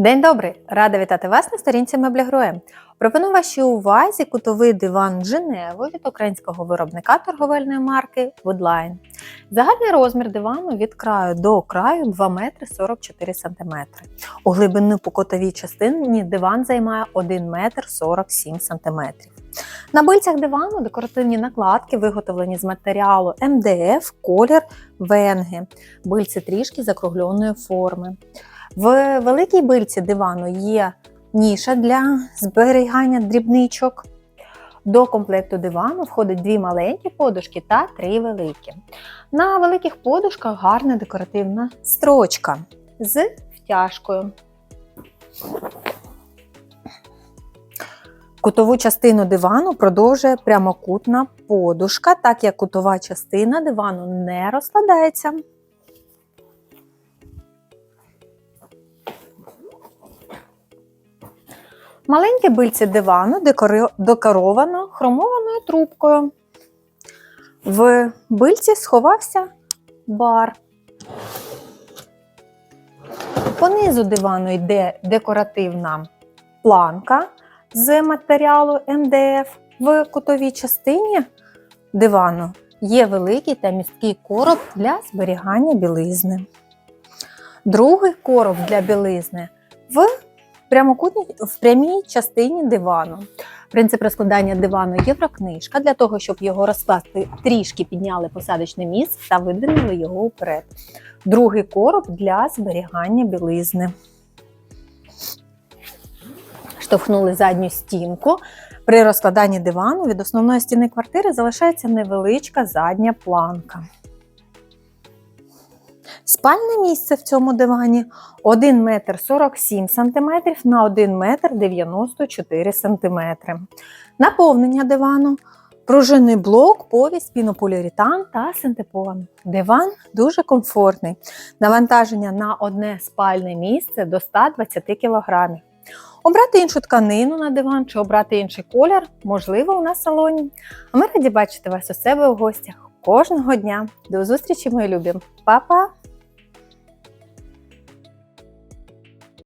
День добрий! Рада вітати вас на сторінці Мебля Гроя. Пропоную вашій увазі кутовий диван Женево від українського виробника торговельної марки Woodline. Загальний розмір дивану від краю до краю 2 метри 44 см. У глибину по котовій частині диван займає 1 метр 47 см. На бильцях дивану декоративні накладки виготовлені з матеріалу МДФ, колір венги. Бильці трішки закругленої форми. В великій бильці дивану є ніша для зберігання дрібничок. До комплекту дивану входить дві маленькі подушки та три великі. На великих подушках гарна декоративна строчка з втяжкою. Кутову частину дивану продовжує прямокутна подушка, так як кутова частина дивану не розкладається. Маленьке бильце дивану декоровано хромованою трубкою. В бильці сховався бар. Понизу дивану йде декоративна планка з матеріалу МДФ. В кутовій частині дивану є великий та місткий короб для зберігання білизни. Другий короб для білизни в прямокутній в прямій частині дивану. Принцип розкладання дивану єврокнижка для того, щоб його розкласти, трішки підняли посадочне місце та видвинули його вперед. Другий короб для зберігання білизни. Штовхнули задню стінку. При розкладанні дивану від основної стіни квартири залишається невеличка задня планка. Спальне місце в цьому дивані 1 метр 47 см на 1 метр 94 см. Наповнення дивану, пружинний блок, повість, пінополіуретан та синтепон. Диван дуже комфортний. Навантаження на одне спальне місце до 120 кг. Обрати іншу тканину на диван чи обрати інший колір можливо у нас салоні. А ми раді бачити вас у себе у гостях кожного дня. До зустрічі, мої любі! Па-па!